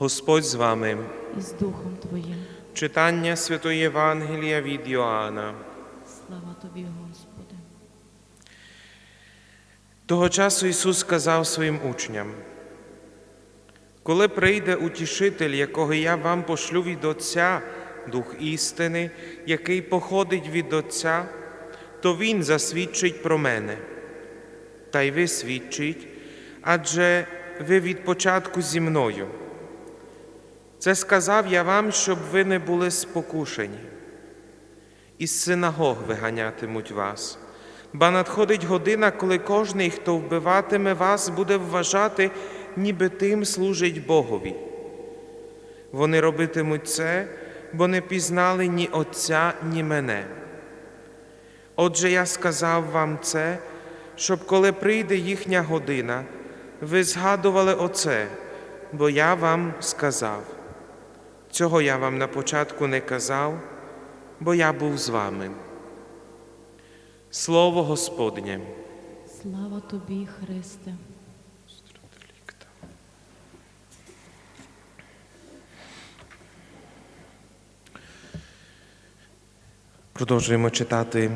Господь з вами. і з Духом Твоїм. Читання Святої Євангелія від Йоанна. Слава Тобі, Господи. Того часу Ісус сказав своїм учням: Коли прийде утішитель, якого я вам пошлю від Отця, Дух істини, який походить від Отця, то Він засвідчить про мене. Та й ви свідчить, адже ви від початку зі мною. Це сказав я вам, щоб ви не були спокушені. Із синагог виганятимуть вас. Ба надходить година, коли кожний, хто вбиватиме вас, буде вважати, ніби тим служить Богові. Вони робитимуть це, бо не пізнали ні Отця, ні мене. Отже, я сказав вам це, щоб коли прийде їхня година, ви згадували оце, бо я вам сказав. Цього я вам на початку не казав, бо я був з вами. Слово Господнє. Слава Тобі, Христе. Продовжуємо читати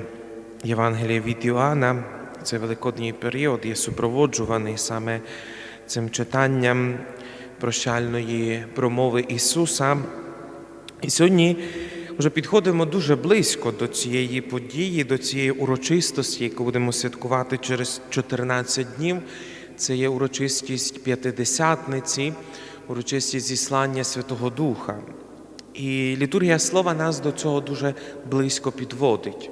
Євангеліє від Йоанна. Цей великодній період є супроводжуваний саме цим читанням прощальної промови Ісуса. І сьогодні вже підходимо дуже близько до цієї події, до цієї урочистості, яку будемо святкувати через 14 днів. Це є урочистість п'ятидесятниці, урочистість зіслання Святого Духа. І літургія слова нас до цього дуже близько підводить.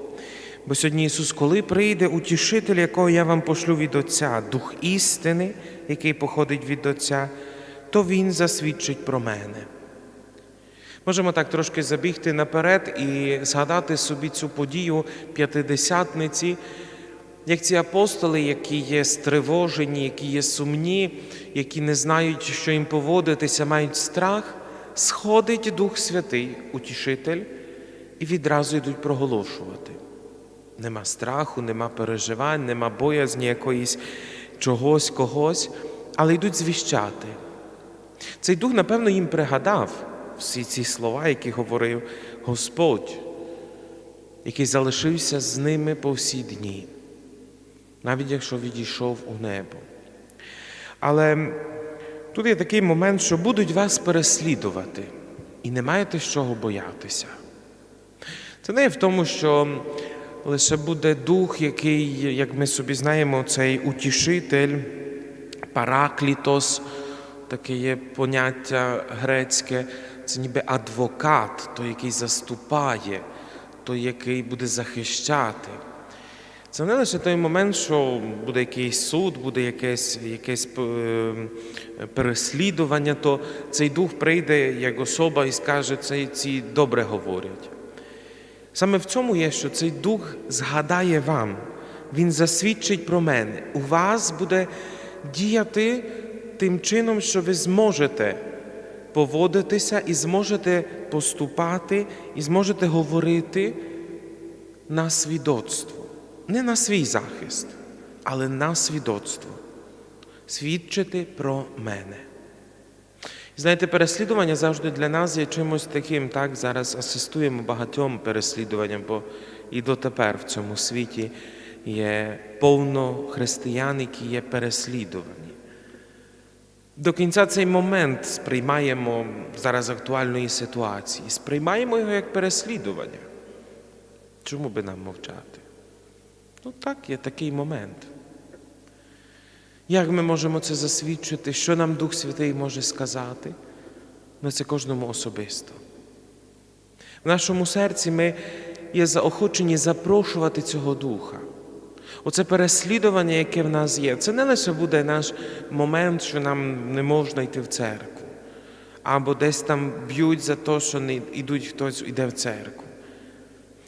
Бо сьогодні Ісус, коли прийде утішитель, якого я вам пошлю від Отця, Дух істини, який походить від Отця, то Він засвідчить про мене. Можемо так трошки забігти наперед і згадати собі цю подію п'ятидесятниці, як ці апостоли, які є стривожені, які є сумні, які не знають, що їм поводитися, мають страх, сходить Дух Святий, утішитель, і відразу йдуть проголошувати. Нема страху, нема переживань, нема боязні якоїсь чогось, когось, але йдуть звіщати. Цей дух, напевно, їм пригадав всі ці слова, які говорив Господь, який залишився з ними по всі дні, навіть якщо відійшов у небо. Але тут є такий момент, що будуть вас переслідувати, і не маєте з чого боятися. Це не в тому, що лише буде дух, який, як ми собі знаємо, цей утішитель, параклітос, таке є поняття грецьке, це ніби адвокат, той, який заступає, той, який буде захищати. Це не лише той момент, що буде якийсь суд, буде якесь, якесь е, переслідування, то цей дух прийде як особа і скаже, це ці добре говорять. Саме в цьому є, що цей дух згадає вам, він засвідчить про мене. У вас буде діяти тим чином, що ви зможете поводитися і зможете поступати, і зможете говорити на свідоцтво. Не на свій захист, але на свідоцтво. Свідчити про мене. Знаєте, переслідування завжди для нас є чимось таким, так зараз асистуємо багатьом переслідуванням, бо і дотепер в цьому світі є повно християн, які є переслідувані. До кінця цей момент сприймаємо зараз актуальної ситуації, сприймаємо його як переслідування. Чому би нам мовчати? Ну так, є такий момент. Як ми можемо це засвідчити? Що нам Дух Святий може сказати? Ну, це кожному особисто. В нашому серці ми є заохочені запрошувати цього Духа. Оце переслідування, яке в нас є, це не лише буде наш момент, що нам не можна йти в церкву, або десь там б'ють за те, що не йдуть хтось йде в церкву.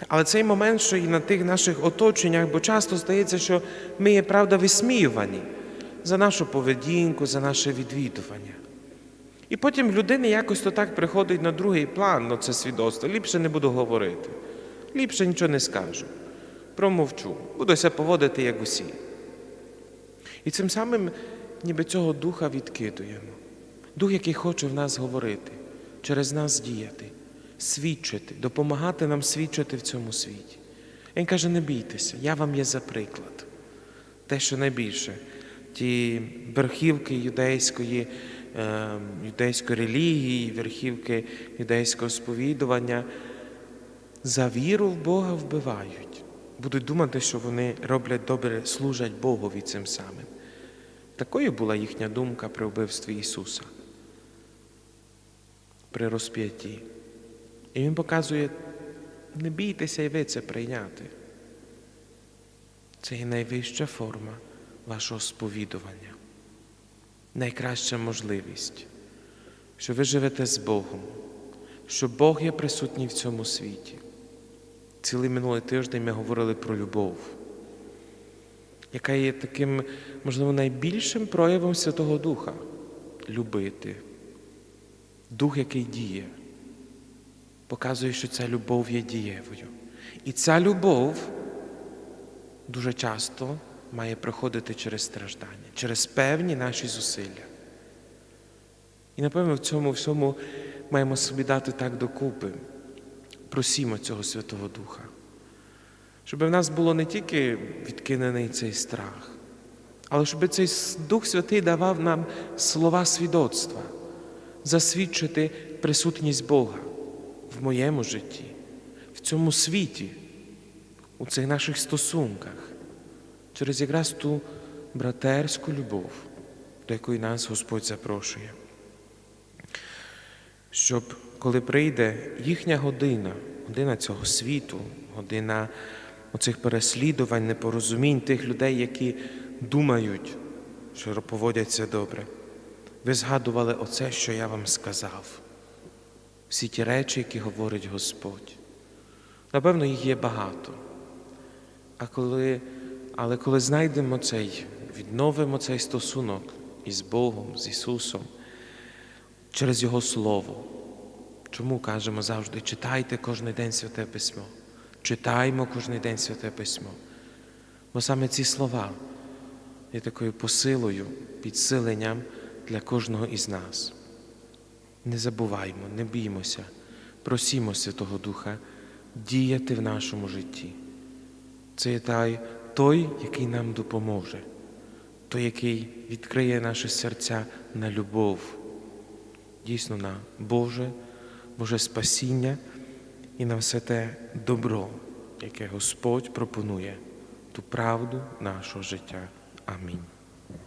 Але цей момент, що і на тих наших оточеннях, бо часто здається, що ми є правда висміювані за нашу поведінку, за наше відвідування. І потім людина якось то так приходить на другий план, ну це свідоцтво. Ліпше не буду говорити, ліпше нічого не скажу. Промовчу, буду себе поводити, як усі. І цим самим ніби цього духа відкидуємо. Дух, який хоче в нас говорити, через нас діяти, свідчити, допомагати нам свідчити в цьому світі. Він каже: не бійтеся, я вам є за приклад. Те, що найбільше, ті верхівки юдейської, е, юдейської релігії, верхівки юдейського сповідування за віру в Бога вбивають. Будуть думати, що вони роблять добре, служать Богові цим самим. Такою була їхня думка при вбивстві Ісуса, при розп'ятті. І Він показує, не бійтеся і ви це прийняти. Це є найвища форма вашого сповідування, найкраща можливість, що ви живете з Богом, що Бог є присутній в цьому світі. Цілий минулий тиждень ми говорили про любов, яка є таким, можливо, найбільшим проявом Святого Духа любити. Дух, який діє, показує, що ця любов є дієвою. І ця любов дуже часто має проходити через страждання, через певні наші зусилля. І напевно в цьому всьому маємо собі дати так докупи. Просімо цього Святого Духа, щоб в нас було не тільки відкинений цей страх, але щоб цей Дух Святий давав нам слова свідоцтва, засвідчити присутність Бога в моєму житті, в цьому світі, у цих наших стосунках, через якраз ту братерську любов, до якої нас Господь запрошує. Щоб коли прийде їхня година, година цього світу, година оцих переслідувань, непорозумінь тих людей, які думають, що поводяться добре, ви згадували оце, що я вам сказав, всі ті речі, які говорить Господь. Напевно, їх є багато. А коли, але коли знайдемо цей, відновимо цей стосунок із Богом, з Ісусом, через Його Слово. Чому кажемо завжди читайте кожен день Святе Письмо, читаймо кожен день Святе Письмо. Бо саме ці слова є такою посилою, підсиленням для кожного із нас. Не забуваймо, не біймося, просімо Святого Духа діяти в нашому житті. Це є той, який нам допоможе, той, який відкриє наші серця на любов, дійсно на Боже, Боже спасіння і на все те добро, яке Господь пропонує, ту правду нашого життя. Амінь.